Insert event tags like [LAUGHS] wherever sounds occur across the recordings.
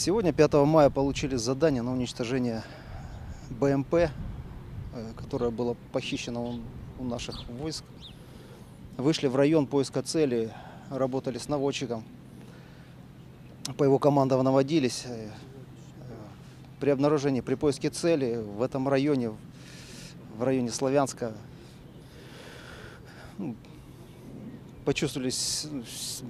Сегодня, 5 мая, получили задание на уничтожение БМП, э, которое было похищено у- наших войск. Вышли в район поиска цели, работали с наводчиком. По его командам наводились. Э, э, При обнаружении, при поиске цели в этом районе, в районе Славянска, ну, почувствовали с- с-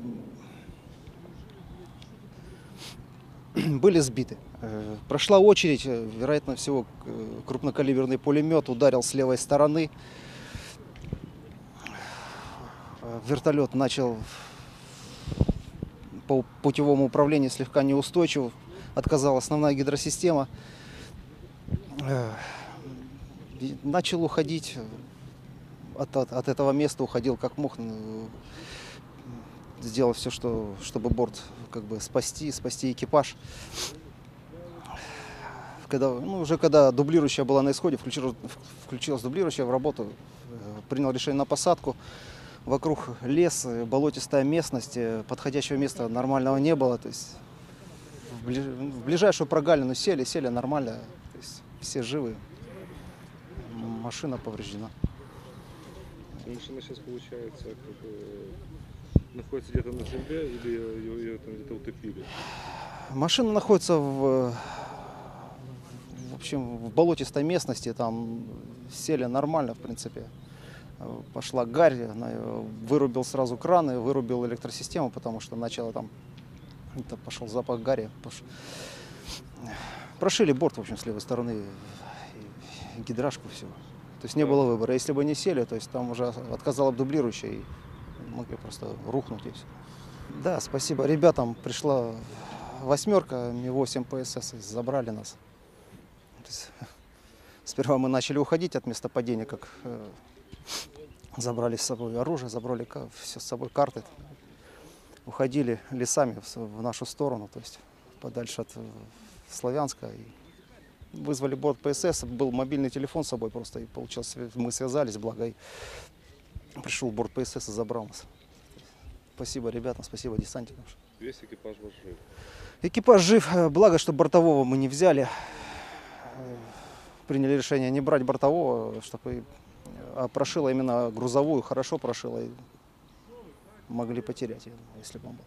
[CLEARS THROAT] были сбиты. Э, Прошла очередь, э, вероятно всего, э, крупнокалиберный пулемет ударил с левой стороны. Вертолет начал по путевому управлению слегка неустойчив, отказала основная гидросистема. Начал уходить от, от- от этого места, уходил как мог, сделал все, что, чтобы борт как бы спасти, спасти экипаж. Когда, ну, уже когда дублирующая была на исходе, включила- включилась дублирующая в работу, э, принял решение на посадку. Вокруг лес, болотистая местность, э, подходящего места нормального не было. То есть в, бли- в ближайшую прогалину сели, сели нормально, то есть все живы. Машина повреждена. Машина сейчас получается как бы, находится где-то на земле или ее, ее там где-то утопили? Машина находится в, в общем, в болотистой местности, там сели нормально, в принципе. Э, Пошла гарь, э, вырубил сразу краны, вырубил электросистему, потому что начало там, это пошел запах гари. пош- Прошили борт, в общем, с левой стороны, и гидражку все. То есть не было выбора. Если бы не сели, то есть там уже отказала дублирующая, и могли просто рухнуть. Да, спасибо ребятам. Пришла восьмерка, Ми-8 ПСС, и забрали нас. [LAUGHS] Сперва мы начали уходить от места падения, как э, забрали с собой оружие, забрали все с собой карты. Уходили лесами в, в нашу сторону, то есть подальше от э, Славянска. И вызвали борт ПСС, был мобильный телефон с собой просто, и получилось, мы связались, благо и пришел борт ПСС и забрал нас. Спасибо ребятам, спасибо десантикам. Весь экипаж ваш жив. Экипаж жив, э, благо, что бортового мы не взяли. Приняли решение не брать бортового, чтобы а прошила именно грузовую, хорошо прошила. и Могли потерять, если бы он был.